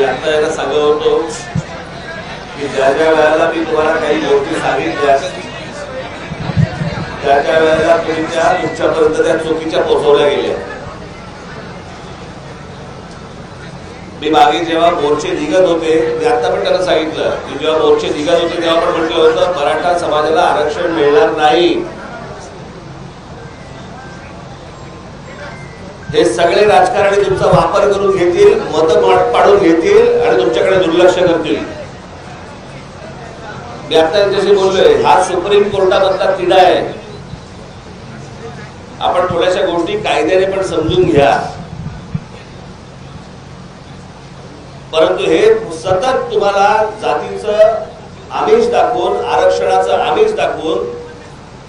मी आता सांगत होतो की ज्या ज्या वेळेला मी तुम्हाला काही गोष्टी सांगितल्या त्या त्या वेळेला तुमच्या तुमच्यापर्यंत त्या चुकीच्या पोहोचवल्या गेल्या. मी मागे जेव्हा मोर्चे निघत होते मी आता पण त्यांना सांगितलं की जेव्हा मोर्चे निघत होते तेव्हा पण म्हटलं होतं मराठा समाजाला आरक्षण मिळणार नाही. हे सगळे राजकारणी तुमचा वापर करून घेतील मत पाडून घेतील आणि तुमच्याकडे दुर्लक्ष करतील. मी आता यांच्याशी बोललोय हा सुप्रीम कोर्टामधला किडा आहे. आपण थोड्याशा गोष्टी कायद्याने पण समजून घ्या. परंतु हे सतत तुम्हाला जातीचं आमिष दाखवून आरक्षणाचं आमिष दाखवून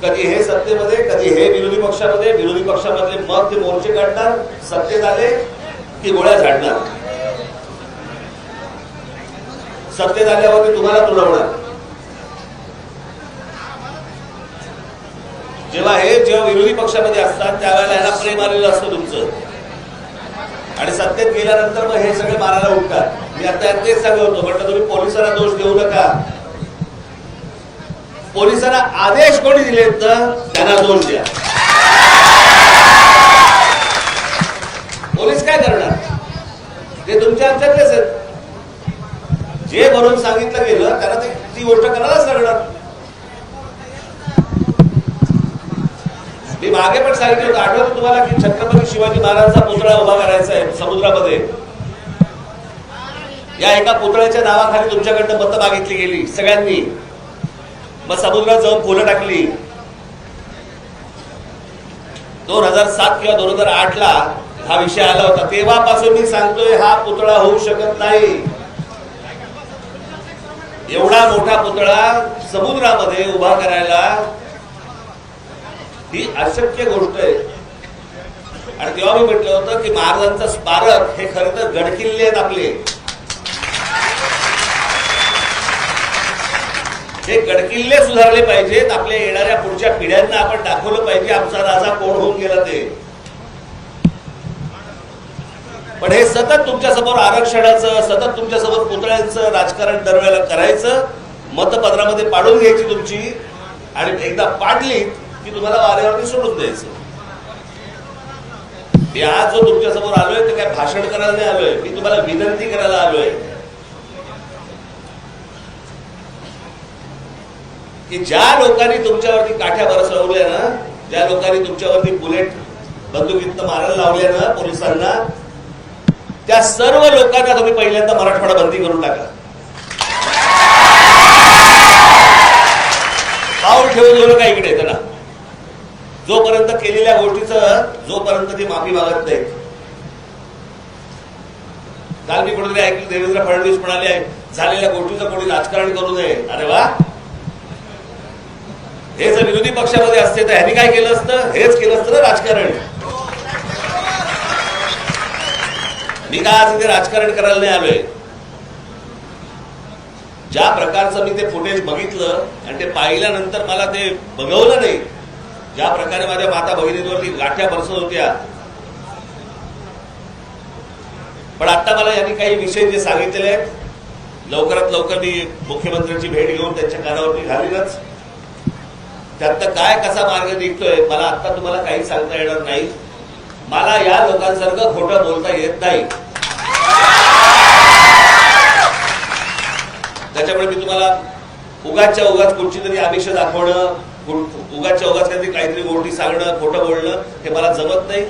कधी हे सत्तेमध्ये कधी हे विरोधी पक्षामध्ये विरोधी पक्षामधले मग ते मोर्चे काढणार सत्तेत आले की गोळ्या झाडणार? सत्तेत आल्यावरती तुम्हाला तुडवणार. जेव्हा हे जेव्हा विरोधी पक्षामध्ये असतात त्यावेळेला यांना प्रेम आलेलं असतं तुमचं. आणि सत्तेत गेल्यानंतर मग हे सगळे मारायला उठतात. मी आता तेच सांगत होतो म्हटलं तुम्ही पोलिसांना दोष देऊ नका. पोलिसांना आदेश कोणी दिले तर त्यांना दोष द्या. पोलीस काय करणार? ते तुमच्या आमच्यातलेच आहेत. जे म्हणून सांगितलं गेलं त्यांना ती गोष्ट करायलाच लागणार. मी मागे पण सांगितलं होतं आठवतं तुम्हाला की छत्रपती शिवाजी महाराजांचा पुतळा उभा करायचा आहे समुद्रामध्ये? या एका पुतळ्याच्या नावाखाली तुमच्याकडनं मतं मागितली गेली सगळ्यांनी. मग समुद्रात जाऊन फुलं टाकली. दोन हजार सात किंवा दोन हजार आठ ला हा विषय आला होता. तेव्हापासून मी सांगतोय हा पुतळा होऊ शकत नाही. एवढा मोठा पुतळा समुद्रामध्ये उभा करायला ही अशक्य गोष्ट आहे. आणि तेव्हा मी म्हटलं होतं की महाराजांचं स्मारक हे खरं तर गडकिल्ले आहेत आपले. हे गडकिल्ले सुधारले पाहिजेत. आपल्या येणाऱ्या पुढच्या पिढ्यांना आपण दाखवलं पाहिजे आमचा राजा कोण होऊन गेला ते. पण हे सतत तुमच्यासमोर आरक्षणाचं सतत तुमच्यासमोर पुतळ्यांचं राजकारण दरवेळेला करायचं मतपत्रामध्ये पाडून घ्यायची तुमची आणि एकदा पाडली की तुम्हाला वाऱ्यावरती सोडून द्यायचं. मी आज जो तुमच्यासमोर आलोय ते काय भाषण करायला नाही आलोय? मी तुम्हाला विनंती करायला आलोय. की ज्या लोकांनी तुमच्यावरती काठ्या बरसवल्या ना ज्या लोकांनी तुमच्यावरती बुलेट बंदुकीत मारायला लावल्या ना पोलिसांना त्या सर्व लोकांना तुम्ही पहिल्यांदा मराठवाडा बंदी करून टाका. पाऊल ठेवून देऊ का इकडे त्यांना जोपर्यंत केलेल्या गोष्टीचं जोपर्यंत ते माफी मागत नाहीत. काल मी कुठेतरी ऐकलं देवेंद्र फडणवीस म्हणाले झालेल्या गोष्टीचं कोणी राजकारण करू नये. अरे वा! हे जर विरोधी पक्षामध्ये असते तर ह्यांनी काय केलं असतं? हेच केलं असतं ना राजकारण. मी काय आज इथे राजकारण करायला नाही आलोय? ज्या प्रकारचं मी ते फुटेज बघितलं आणि ते पाहिल्यानंतर मला ते बघवलं नाही ज्या प्रकारे माझ्या माता भगिनींवरती गाठ्या बरसत होत्या. पण आता मला यांनी काही विषय जे सांगितलेले आहेत लवकरात लवकर मी मुख्यमंत्र्यांची भेट घेऊन त्यांच्या कानावरती घालीनच. त्यात काय कसा मार्ग निघतोय मला आता तुम्हाला काही सांगता येणार नाही. मला या लोकांसारखं खोटं बोलता येत नाही. त्याच्यामुळे मी तुम्हाला उगाच्या उगाच कुठची तरी आमिष दाखवणं उगाच्या उगाच काहीतरी काहीतरी गोष्टी सांगणं खोटं बोलणं हे मला जमत नाही.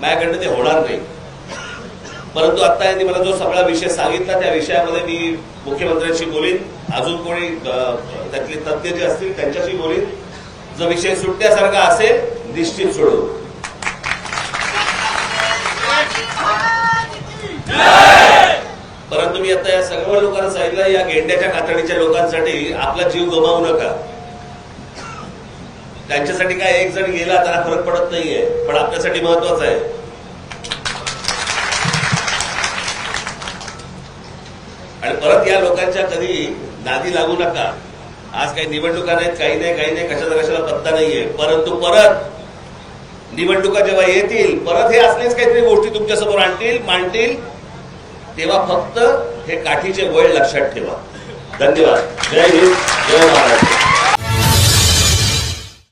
माझ्याकडनं ते होणार नाही. परंतु आता यांनी मला जो सगळा विषय सांगितला त्या विषयामध्ये मी मुख्यमंत्र्यांशी बोलीन. अजून कोणी त्यातले तज्ज्ञ जे असतील त्यांच्याशी बोलीन. जो विषय सुटण्यासारखा असेल निश्चित सोडू. परंतु मी आता या सगळ्या लोकांना सांगितलं या गेंड्याच्या कातडीच्या लोकांसाठी आपला जीव गमावू नका. त्यांच्यासाठी काय एक जण गेला त्याला फरक पडत नाहीये पण आपल्यासाठी महत्वाचं आहे. आणि परत या लोकांच्या कधी नादी लागू नका. आज काही निवडणुका नाहीत काही नाही काही नाही कशाचा कशाला पत्ता नाहीये. परंतु परत निवडणुका जेव्हा येतील परत हे असलेच काहीतरी गोष्टी तुमच्यासमोर आणतील मांडतील तेव्हा फक्त हे काठीचे वय लक्षात ठेवा. धन्यवाद. जय हिंद जय महाराष्ट्र.